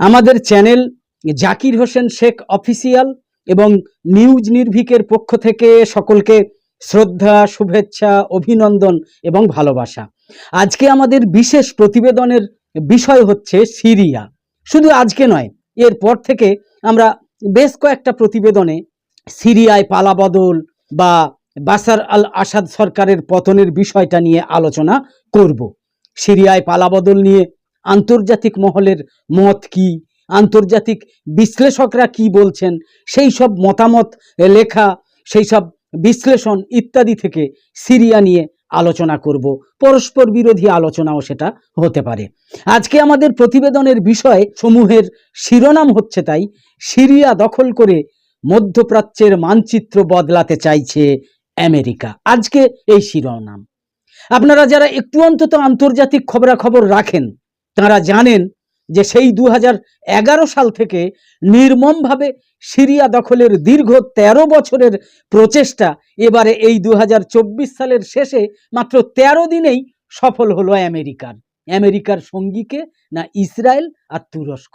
আমাদের channel Zakir Hossain Sheikh official এবং news নির্ভিকের পক্ষ থেকে সকলকে শ্রদ্ধা, শুভেচ্ছা, অভিনন্দন এবং ভালোবাসা। আজকে আমাদের বিশেষ প্রতিবেদনের বিষয় হচ্ছে সিরিয়া। শুধু আজকে নয়, এরপর থেকে আমরা বেশ কয়েকটা প্রতিবেদনে সিরিয়ায় পালাবদল বা বাসার আল আসাদ সরকারের পতনের বিষয়টা নিয়ে আলোচনা করব। সিরিয়ায় পালাবদল নিয়ে আন্তর্জাতিক মহলের মত কি? আন্তর্জাতিক বিশ্লেষকরা কি বলছেন? সেই সব মতামত, লেখা, সেই সব বিশ্লেষণ ইত্যাদি থেকে সিরিয়া নিয়ে আলোচনা করব। পরস্পর বিরোধী আলোচনাও সেটা হতে পারে। আজকে আমাদের প্রতিবেদনের বিষয় সমূহের শিরোনাম হচ্ছে তাই, সিরিয়া দখল করে মধ্যপ্রাচ্যের মানচিত্র বদলাতে চাইছে আমেরিকা। আজকে এই শিরোনাম। আপনারা যারা একটু অন্তত আন্তর্জাতিক খবরাখবর রাখেন তারা জানেন যে সেই দু সাল থেকে নির্মমভাবে সিরিয়া দখলের দীর্ঘ ১৩ বছরের প্রচেষ্টা এবারে এই দু হাজার চব্বিশ সালের শেষে মাত্র ১৩ দিনেই সফল হলো আমেরিকার। আমেরিকার সঙ্গীকে না ইসরায়েল আর তুরস্ক।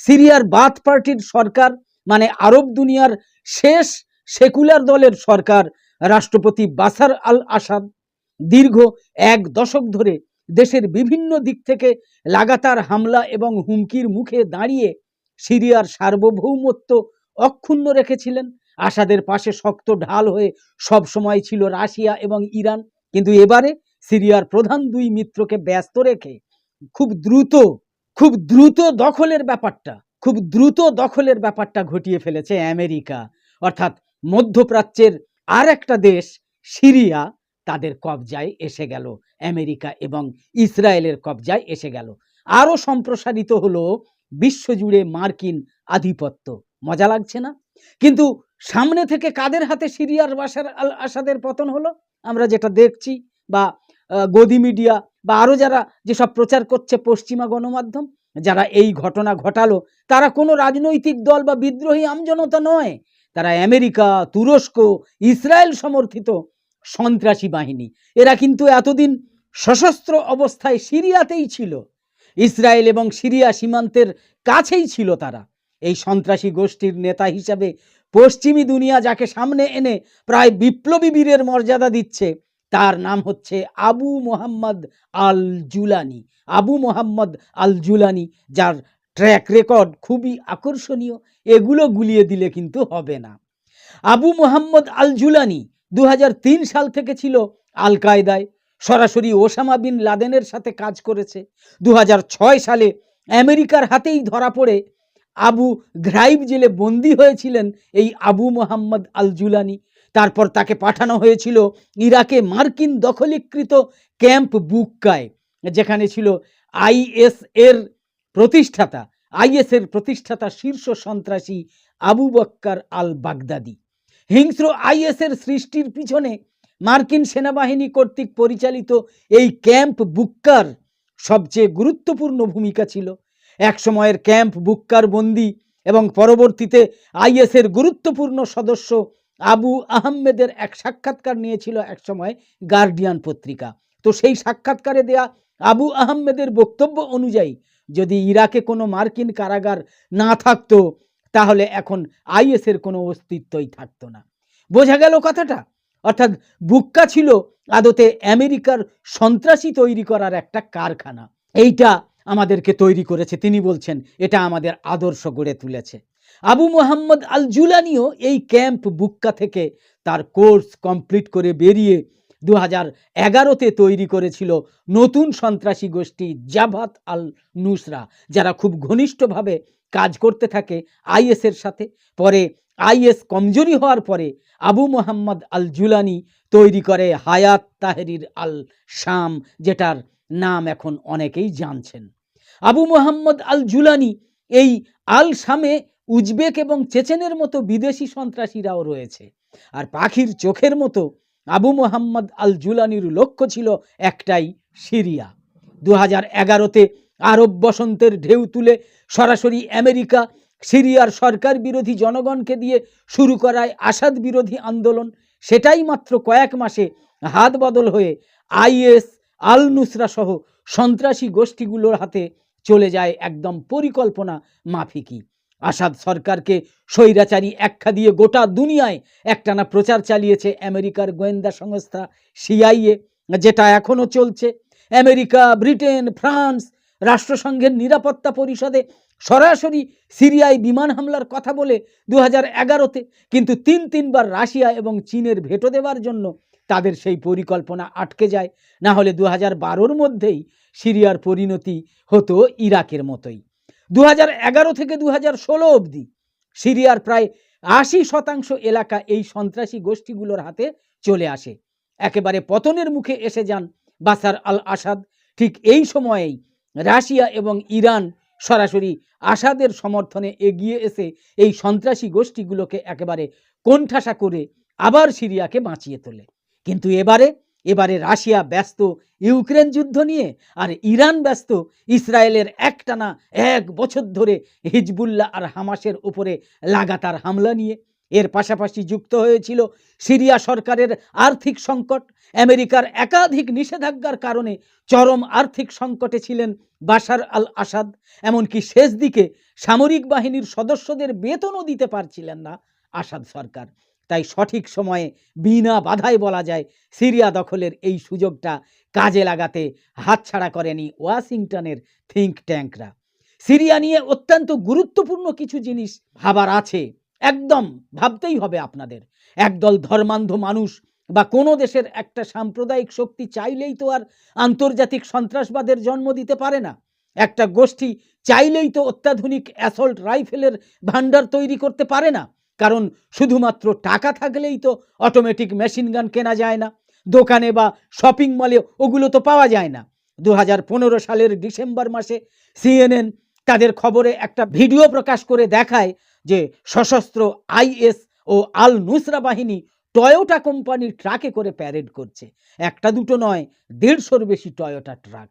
সিরিয়ার বাথ পার্টির সরকার মানে আরব দুনিয়ার শেষ সেকুলার দলের সরকার রাষ্ট্রপতি বাসার আল আসাদ দীর্ঘ এক দশক ধরে দেশের বিভিন্ন দিক থেকে লাগাতার হামলা এবং হুমকির মুখে দাঁড়িয়ে সিরিয়ার সার্বভৌমত্ব অক্ষুণ্ণ রেখেছিলেন। আসাদের পাশে শক্ত ঢাল হয়ে সব সময় ছিল রাশিয়া এবং ইরান। কিন্তু এবারে সিরিয়ার প্রধান দুই মিত্রকে ব্যস্ত রেখে খুব দ্রুত খুব দ্রুত দখলের ব্যাপারটা, খুব দ্রুত দখলের ব্যাপারটা ঘটিয়ে ফেলেছে আমেরিকা। অর্থাৎ মধ্যপ্রাচ্যের আর একটা দেশ, সিরিয়া তাদের কবজায় এসে গেল। আমেরিকা এবং ইসরায়েলের কবজায় এসে গেল। আরও সম্প্রসারিত হলো বিশ্বজুড়ে মার্কিন আধিপত্য। মজা লাগছে না? কিন্তু সামনে থেকে কাদের হাতে সিরিয়ার বাসার আল আসাদের পতন হলো? আমরা যেটা দেখছি বা গদি মিডিয়া বা আরও যারা যেসব প্রচার করছে পশ্চিমা গণমাধ্যম, যারা এই ঘটনা ঘটালো, তারা কোনো রাজনৈতিক দল বা বিদ্রোহী আমজনতা নয়। তারা আমেরিকা, তুরস্ক, ইসরায়েল সমর্থিত সন্ত্রাসী বাহিনী। এরা কিন্তু এতদিন সশস্ত্র অবস্থায় সিরিয়াতেই ছিল। ইসরায়েল এবং সিরিয়া সীমান্তের কাছেই ছিল তারা। এই সন্ত্রাসী গোষ্ঠীর নেতা হিসাবে পশ্চিমী দুনিয়া যাকে সামনে এনে প্রায় বিপ্লবী বীরের মর্যাদা দিচ্ছে, তার নাম হচ্ছে Abu Mohammad al Julani Abu Mohammad al Julani যার ট্র্যাক রেকর্ড খুবই আকর্ষণীয়, এগুলো গুলিয়ে দিলে কিন্তু হবে না। আবু মোহাম্মদ আল জুলানি দু হাজার তিন সাল থেকে ছিল আল কায়দায় সরাসরি ওসামা বিন লাদেনের সাথে কাজ করেছে। দু হাজার ছয় সালে আমেরিকার হাতেই ধরা পড়ে আবু ঘ্রাইব জেলে বন্দী হয়েছিলেন এই আবু মোহাম্মদ আল জুলানি তারপর তাকে পাঠানো হয়েছিল ইরাকে মার্কিন দখলীকৃত ক্যাম্প বুক্কায়, যেখানে ছিল আইএস এর প্রতিষ্ঠাতা, আইএস এর প্রতিষ্ঠাতা শীর্ষ সন্ত্রাসী আবু বক্কার আল বাগদাদি হিংস্র আইএস এর সৃষ্টির পিছনে মার্কিন সেনাবাহিনী কর্তৃক পরিচালিত এই ক্যাম্প বুক্কার সবচেয়ে গুরুত্বপূর্ণ ভূমিকা ছিল। এক সময়ের ক্যাম্প বুক্কার বন্দি এবং পরবর্তীতে আইএসের গুরুত্বপূর্ণ সদস্য আবু আহমেদের এক সাক্ষাৎকার নিয়েছিল একসময় গার্ডিয়ান পত্রিকা। তো সেই সাক্ষাৎকারে দেয়া আবু আহমেদের বক্তব্য অনুযায়ী যদি ইরাকে কোনো মার্কিন কারাগার না থাকতো তাহলে এখন আইএসের কোনো অস্তিত্বই থাকতো না। বোঝা গেল কথাটা? অর্থাৎ বুক্কা ছিল আদতে আমেরিকার সন্ত্রাসী তৈরি করার একটা কারখানা। এইটা আমাদেরকে তৈরি করেছে, তিনি বলছেন, এটা আমাদের আদর্শ গড়ে তুলেছে। আবু মোহাম্মদ আল জুলানিও এই ক্যাম্প বুক্কা থেকে তার কোর্স কমপ্লিট করে বেরিয়ে দু হাজার এগারোতে তৈরি করেছিল নতুন সন্ত্রাসী গোষ্ঠী জাভাত আল নুসরা, যারা খুব ঘনিষ্ঠভাবে কাজ করতে থাকে আইএসের সাথে। পরে আইএস কমজোরি হওয়ার পরে আবু মোহাম্মদ আল জুলানি তৈরি করে হায়াত তাহরির আল শাম, যেটার নাম এখন অনেকেই জানছেন। আবু মোহাম্মদ আল জুলানি এই আল শামে উজবেক এবং চেচেনের মতো বিদেশি সন্ত্রাসীরাও রয়েছে। আর পাখির চোখের মতো আবু মোহাম্মদ আল জুলানির লক্ষ্য ছিল একটাই, সিরিয়া। দু হাজার এগারোতে আরব বসন্তের ঢেউ তুলে সরাসরি আমেরিকা, সিরিয়ার সরকার বিরোধী জনগণকে দিয়ে শুরু করায় আসাদ বিরোধী আন্দোলন। সেটাই মাত্র কয়েক মাসে হাত বদল হয়ে আইএস আল নুসরা সহ সন্ত্রাসী গোষ্ঠীগুলোর হাতে চলে যায় একদম পরিকল্পনা মাফিকই। আসাদ সরকারকে স্বৈরাচারী একখা দিয়ে গোটা দুনিয়ায় একটানা প্রচার চালিয়েছে আমেরিকার গোয়েন্দা সংস্থা সিআইএ, যেটা এখনও চলছে। আমেরিকা, ব্রিটেন, ফ্রান্স রাষ্ট্রসংঘের নিরাপত্তা পরিষদে সরাসরি সিরিয়ায় বিমান হামলার কথা বলে দু হাজার এগারোতে, কিন্তু তিন তিনবার রাশিয়া এবং চীনের ভেটো দেওয়ার জন্য তাদের সেই পরিকল্পনা আটকে যায়। না হলে দু হাজার বারোর মধ্যেই সিরিয়ার পরিণতি হতো ইরাকের মতোই। দু হাজার এগারো থেকে দু হাজার ষোলো অবধি। সিরিয়ার প্রায় আশি শতাংশ এলাকা এই সন্ত্রাসী গোষ্ঠীগুলোর হাতে চলে আসে। একেবারে পতনের মুখে এসে যান বাসার আল আসাদ ঠিক এই সময়েই রাশিয়া এবং ইরান সরাসরি আসাদের সমর্থনে এগিয়ে এসে এই সন্ত্রাসী গোষ্ঠীগুলোকে একেবারে কোণঠাসা করে আবার সিরিয়াকে বাঁচিয়ে তোলে। কিন্তু এবারে এবারে রাশিয়া ব্যস্ত, ইউক্রেন যুদ্ধ নিয়ে আর ইরান ব্যস্ত, ইসরায়েলের একটানা এক বছর ধরে হিজবুল্লাহ আর হামাসের উপরে লাগাতার হামলা নিয়ে। এর পাশাপাশি যুক্ত হয়েছিল সিরিয়া সরকারের আর্থিক সংকট, আমেরিকার একাধিক নিষেধাজ্ঞার কারণে চরম আর্থিক সংকটে ছিলেন বাশার আল আসাদ এমনকি শেষ দিকে সামরিক বাহিনীর সদস্যদের বেতনও দিতে পারছিলেন না আসাদ সরকার। তাই সঠিক সময়ে বিনা বাধায় বলা যায় সিরিয়া দখলের এই সুযোগটা কাজে লাগাতে হাতছাড়া করেনি ওয়াশিংটনের থিঙ্ক ট্যাঙ্করা। সিরিয়া নিয়ে অত্যন্ত গুরুত্বপূর্ণ কিছু জিনিস ভাবার আছে, একদম ভাবতেই হবে আপনাদের। একদল ধর্মান্ধ মানুষ বা কোনো দেশের একটা সাম্প্রদায়িক শক্তি চাইলেই তো আর আন্তর্জাতিক সন্ত্রাসবাদের জন্ম দিতে পারে না। একটা গোষ্ঠী চাইলেই তো অত্যাধুনিক অ্যাসল্ট রাইফেলের ভাণ্ডার তৈরি করতে পারে না। কারণ শুধুমাত্র টাকা থাকলেই তো অটোমেটিক মেশিন গান কেনা যায় না, দোকানে বা শপিং মলে ওগুলো তো পাওয়া যায় না। দু হাজার পনেরো সালের ডিসেম্বর মাসে সিএনএন তাদের খবরে একটা ভিডিও প্রকাশ করে দেখায় যে সশস্ত্র আইএস ও আল নুসরা বাহিনী টয়োটা কোম্পানির ট্রাকে করে প্যারেড করছে। একটা দুটো নয়, দেড়শোর বেশি টয়োটা ট্রাক।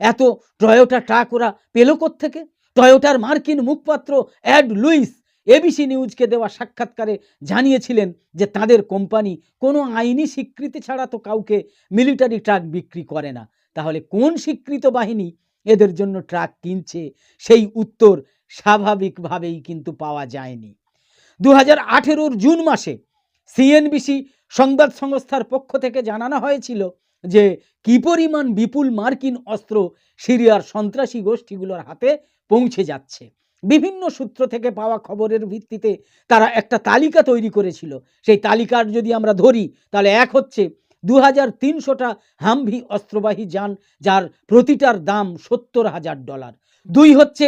এত টয়োটা ট্রাক ওরা পেল থেকে টয়োটার মার্কিন মুখপাত্র অ্যাড লুইস এবিসি নিউজকে দেওয়া সাক্ষাৎকারে জানিয়েছিলেন যে তাদের কোম্পানি কোনো আইনি স্বীকৃতি ছাড়া তো কাউকে মিলিটারি ট্রাক বিক্রি করে না। তাহলে কোন স্বীকৃত বাহিনী এদের জন্য ট্রাক কিনছে? সেই উত্তর স্বাভাবিকভাবেই কিন্তু পাওয়া যায়নি। দু হাজার জুন মাসে সিএনবিসি সংবাদ সংস্থার পক্ষ থেকে জানানো হয়েছিল যে কি পরিমাণ বিপুল মার্কিন অস্ত্র সিরিয়ার সন্ত্রাসী গোষ্ঠীগুলোর হাতে পৌঁছে যাচ্ছে। বিভিন্ন সূত্র থেকে পাওয়া খবরের ভিত্তিতে তারা একটা তালিকা তৈরি করেছিল। সেই তালিকার যদি আমরা ধরি, তাহলে এক হচ্ছে দু হাজার তিনশোটা হামভি অস্ত্রবাহী যান, যার প্রতিটার দাম সত্তর হাজার ডলার। দুই হচ্ছে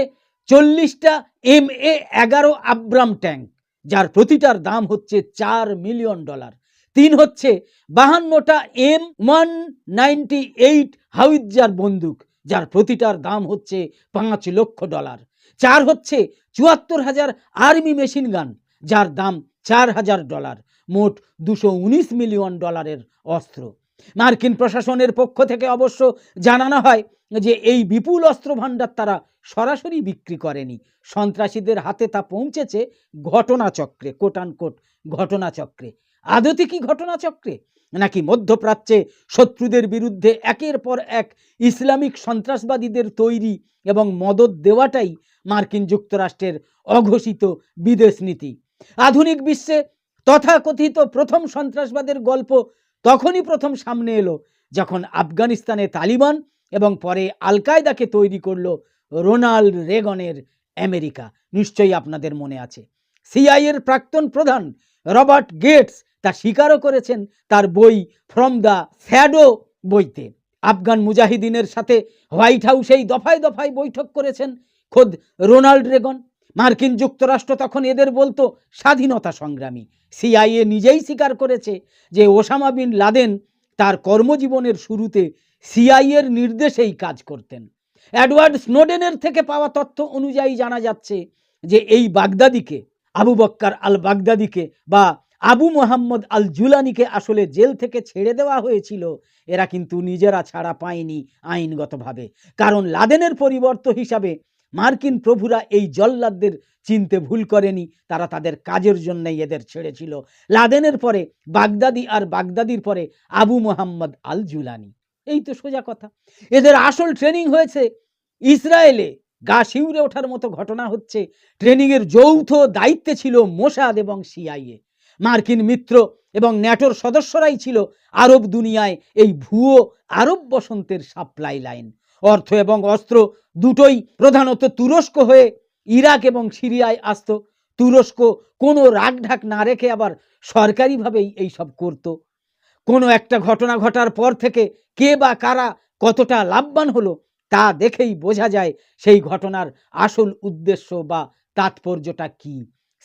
চল্লিশটা এম এ এগারো আব্রাম ট্যাঙ্ক, যার প্রতিটার দাম হচ্ছে চার মিলিয়ন ডলার। তিন হচ্ছে বাহান্নটা M one ninety eight howitzer বন্দুক, যার প্রতিটার দাম হচ্ছে পাঁচ লক্ষ ডলার। চার হচ্ছে চুয়াত্তর হাজার আর্মি মেশিন গান, যার দাম চার হাজার ডলার, মোট দুশো মিলিয়ন ডলারের অস্ত্র। মার্কিন প্রশাসনের পক্ষ থেকে অবশ্য জানানো হয় যে এই বিপুল অস্ত্র ভাণ্ডার তারা সরাসরি বিক্রি করেনি। সন্ত্রাসীদের হাতে তা পৌঁছেছে ঘটনাচক্রে কোটান কোট ঘটনাচক্রে। আদতে কি ঘটনাচক্রে? নাকি মধ্যপ্রাচ্যে শত্রুদের বিরুদ্ধে একের পর এক ইসলামিক সন্ত্রাসবাদীদের তৈরি এবং মদত দেওয়াটাই মার্কিন যুক্তরাষ্ট্রের অঘোষিত বিদেশ নীতি? আধুনিক বিশ্বে তথাকথিত প্রথম সন্ত্রাসবাদের গল্প তখনই প্রথম সামনে এলো যখন আফগানিস্তানে তালিবান এবং পরে আল কায়দাকে তৈরি করল রোনাল্ড রেগনের আমেরিকা। নিশ্চয়ই আপনাদের মনে আছে। সিআইয়ের প্রাক্তন প্রধান রবার্ট গেটস তা স্বীকারও করেছেন তার বই ফ্রম দ্য শ্যাডো বইতে। আফগান মুজাহিদিনের সাথে হোয়াইট হাউসেই দফায় দফায় বৈঠক করেছেন খোদ রোনাল্ড রেগন। মার্কিন যুক্তরাষ্ট্র তখন এদের বলতো, স্বাধীনতা সংগ্রামী। সিআইএ নিজেই স্বীকার করেছে যে ওসামা বিন লাদেন তার কর্মজীবনের শুরুতে সিআইএর নির্দেশেই কাজ করতেন। অ্যাডওয়ার্ড স্নোডেনের থেকে পাওয়া তথ্য অনুযায়ী জানা যাচ্ছে যে এই বাগদাদিকে, আবু বক্কার আল বাগদাদিকে বা আবু মোহাম্মদ আল জুলানিকে আসলে জেল থেকে ছেড়ে দেওয়া হয়েছিল। এরা কিন্তু নিজেরা ছাড়া পায়নি আইনগতভাবে। কারণ লাদেনের পরিবর্ত হিসাবে মার্কিন প্রভুরা এই জল্লাদদের চিনতে ভুল করেনি। তারা তাদের কাজের জন্যই এদের ছেড়েছিল। লাদেনের পরে, বাগদাদি আর বাগদাদির পরে আবু মোহাম্মদ আল জুলানি এই তো সোজা কথা। এদের আসল ট্রেনিং হয়েছে ইসরায়েলে। গা শিউরে ওঠার মতো ঘটনা হচ্ছে। ট্রেনিংয়ের যৌথ দায়িত্বে ছিল মোসাদ এবং সিআইএ। মার্কিন মিত্র এবং ন্যাটোর সদস্যরাই ছিল আরব দুনিয়ায় এই ভুয়ো আরব বসন্তের সাপ্লাই লাইন। অর্থ এবং অস্ত্র দুটোই প্রধানত তুরস্ক হয়ে ইরাক এবং সিরিয়ায় আসতো। তুরস্ক কোনো রাগঢাক না রেখে আবার সরকারিভাবেই এইসব করতো। কোনো একটা ঘটনা ঘটার পর থেকে কে বা কারা কতটা লাভবান হলো তা দেখেই বোঝা যায় সেই ঘটনার আসল উদ্দেশ্য বা তাৎপর্যটা কি।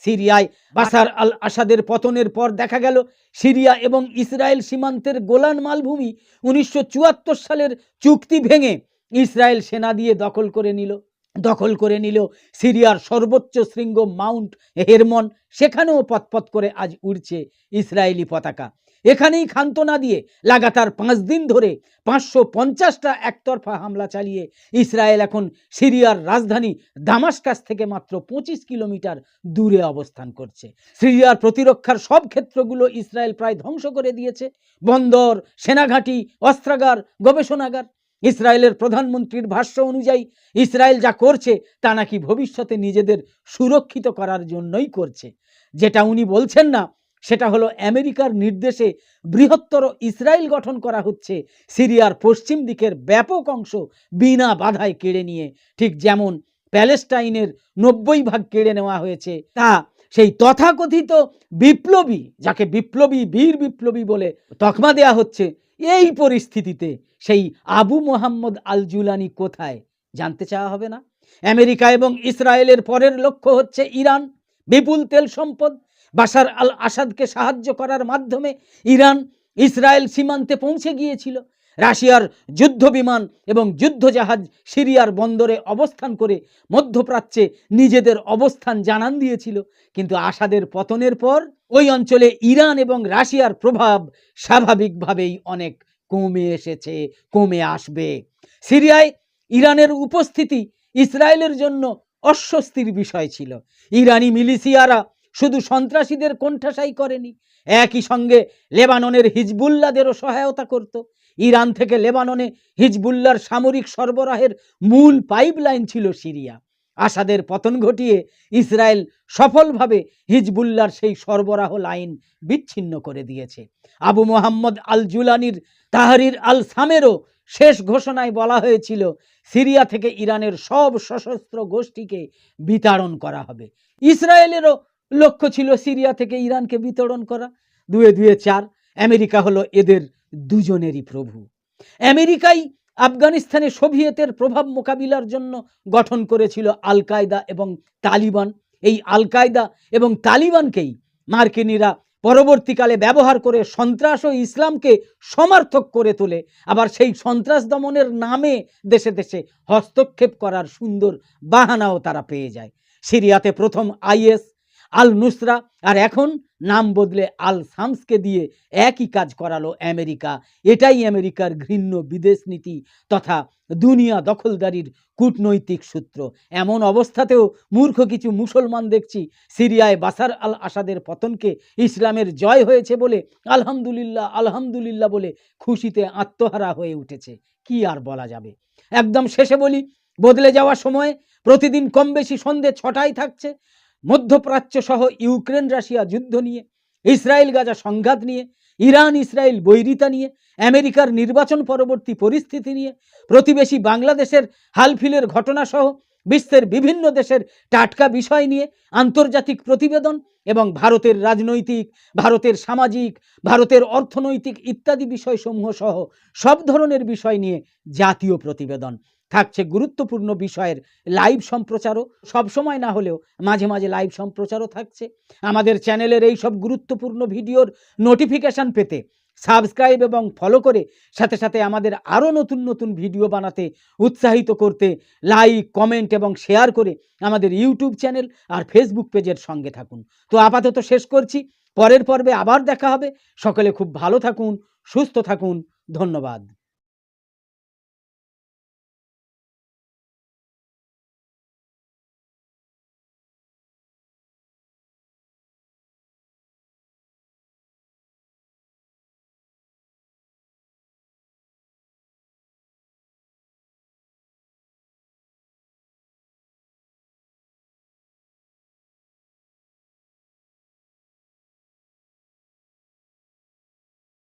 সিরিয়ায় বাসার আল আসাদের পতনের পর দেখা গেল সিরিয়া এবং ইসরায়েল সীমান্তের গোলান মালভূমি উনিশশো চুয়াত্তর সালের চুক্তি ভেঙে ইসরায়েল সেনা দিয়ে দখল করে নিল। দখল করে নিল সিরিয়ার সর্বোচ্চ শৃঙ্গ মাউন্ট হেরমন। সেখানেও পথপথ করে আজ উড়ছে ইসরায়েলি পতাকা। এখানেই ক্ষান্ত না দিয়ে লাগাতার পাঁচ দিন ধরে পাঁচশো পঞ্চাশটা একতরফা হামলা চালিয়ে ইসরায়েল এখন সিরিয়ার রাজধানী দামাসকাস থেকে মাত্র পঁচিশ কিলোমিটার দূরে অবস্থান করছে। সিরিয়ার প্রতিরক্ষার সব ক্ষেত্রগুলো ইসরায়েল প্রায় ধ্বংস করে দিয়েছে। বন্দর, সেনাঘাঁটি, অস্ত্রাগার, গবেষণাগার। ইসরায়েলের প্রধানমন্ত্রীর ভাষ্য অনুযায়ী, ইসরায়েল যা করছে তা নাকি ভবিষ্যতে নিজেদের সুরক্ষিত করার জন্যই করছে। যেটা উনি বলছেন না সেটা হলো আমেরিকার নির্দেশে বৃহত্তর ইসরায়েল গঠন করা হচ্ছে। সিরিয়ার পশ্চিম দিকের ব্যাপক অংশ বিনা বাধায় কেড়ে নিয়ে, ঠিক যেমন প্যালেস্টাইনের নব্বই ভাগ কেড়ে নেওয়া হয়েছে। তা সেই তথাকথিত বিপ্লবী, যাকে বিপ্লবী বীর বিপ্লবী বলে তকমা দেয়া হচ্ছে, এই পরিস্থিতিতে সেই আবু মোহাম্মদ আল জুলানি কোথায়? জানতে চাওয়া হবে না? আমেরিকা এবং ইসরায়েলের পরের লক্ষ্য হচ্ছে ইরান। বিপুল তেল সম্পদ বাশার আল আসাদকে সাহায্য করার মাধ্যমে ইরান ইসরায়েল সীমান্তে পৌঁছে গিয়েছিল। রাশিয়ার যুদ্ধ বিমান এবং যুদ্ধজাহাজ সিরিয়ার বন্দরে অবস্থান করে মধ্যপ্রাচ্যে নিজেদের অবস্থান জানান দিয়েছিল। কিন্তু আসাদের পতনের পর ওই অঞ্চলে ইরান এবং রাশিয়ার প্রভাব স্বাভাবিকভাবেই অনেক কমে এসেছে, কমে আসবে। সিরিয়ায় ইরানের উপস্থিতি ইসরায়েলের জন্য অস্বস্তির বিষয় ছিল। ইরানি মিলিশিয়ারা শুধু সন্ত্রাসীদের কোণঠাসাই করেনি, একই সঙ্গে লেবাননের হিজবুল্লাদেরও সহায়তা করত। ইরান থেকে লেবাননে হিজবুল্লার সামরিক সরবরাহের মূল পাইপলাইন ছিল সিরিয়া। আসাদের পতন ঘটিয়ে ইসরায়েল সফলভাবে হিজবুল্লার সেই সরবরাহ লাইন বিচ্ছিন্ন করে দিয়েছে। আবু মোহাম্মদ আল জুলানির তাহারির আল সামেরও শেষ ঘোষণায় বলা হয়েছিল, সিরিয়া থেকে ইরানের সব সশস্ত্র গোষ্ঠীকে বিতাড়ন করা হবে। ইসরায়েলেরও লক্ষ্য ছিল সিরিয়া থেকে ইরানকে বিতরণ করা। দুয়ে দুয়ে চার, আমেরিকা হলো এদের দুজনেরই প্রভু। আমেরিকাই আফগানিস্তানে সোভিয়েতের প্রভাব মোকাবিলার জন্য গঠন করেছিল আল কায়দা এবং তালিবান। এই আল কায়দা এবং তালিবানকেই মার্কিনীরা পরবর্তীকালে ব্যবহার করে সন্ত্রাস ও ইসলামকে সমার্থক করে তোলে। আবার সেই সন্ত্রাস দমনের নামে দেশে দেশে হস্তক্ষেপ করার সুন্দর বাহানাও তারা পেয়ে যায়। সিরিয়াতে প্রথম আইএস আল নুসরা আর এখন নাম বদলে আল সামসকে দিয়ে একই কাজ করালো আমেরিকা। এটাই আমেরিকার ঘৃণ্য বিদেশ নীতি তথা দুনিয়া দখলদারির কূটনৈতিক সূত্র। এমন অবস্থাতেও মূর্খ কিছু মুসলমান দেখছি সিরিয়ায় বাসার আল আসাদের পতনকে ইসলামের জয় হয়েছে বলে আলহামদুলিল্লাহ আলহামদুলিল্লাহ বলে খুশিতে আত্মহারা হয়ে উঠেছে। কি আর বলা যাবে? একদম শেষে বলি, বদলে যাওয়া সময়ে প্রতিদিন কম বেশি সন্ধে ছটায় থাকছে। মধ্যপ্রাচ্য সহ ইউক্রেন, রাশিয়া যুদ্ধ নিয়ে, ইসরায়েল, গাজা সংঘাত নিয়ে, ইরান, ইসরায়েল বৈরিতা নিয়ে, আমেরিকার নির্বাচন পরবর্তী পরিস্থিতি নিয়ে, প্রতিবেশী বাংলাদেশের হালফিলের ঘটনাসহ বিশ্বের বিভিন্ন দেশের টাটকা বিষয় নিয়ে আন্তর্জাতিক প্রতিবেদন এবং ভারতের রাজনৈতিক, ভারতের সামাজিক, ভারতের অর্থনৈতিক ইত্যাদি বিষয়সমূহ সহ সব ধরনের বিষয় নিয়ে জাতীয় প্রতিবেদন। থাকছে গুরুত্বপূর্ণ বিষয়ের লাইভ সম্প্রচারও। সবসময় না হলেও মাঝে মাঝে লাইভ সম্প্রচারও থাকছে। আমাদের চ্যানেলের এই সব গুরুত্বপূর্ণ ভিডিওর নোটিফিকেশান পেতে সাবস্ক্রাইব এবং ফলো করে সাথে সাথে আমাদের আরও নতুন নতুন ভিডিও বানাতে উৎসাহিত করতে লাইক কমেন্ট এবং শেয়ার করে আমাদের ইউটিউব চ্যানেল আর ফেসবুক পেজের সঙ্গে থাকুন। তো আপাতত শেষ করছি। পরের পর্বে আবার দেখা হবে। সকলে খুব ভালো থাকুন, সুস্থ থাকুন। ধন্যবাদ।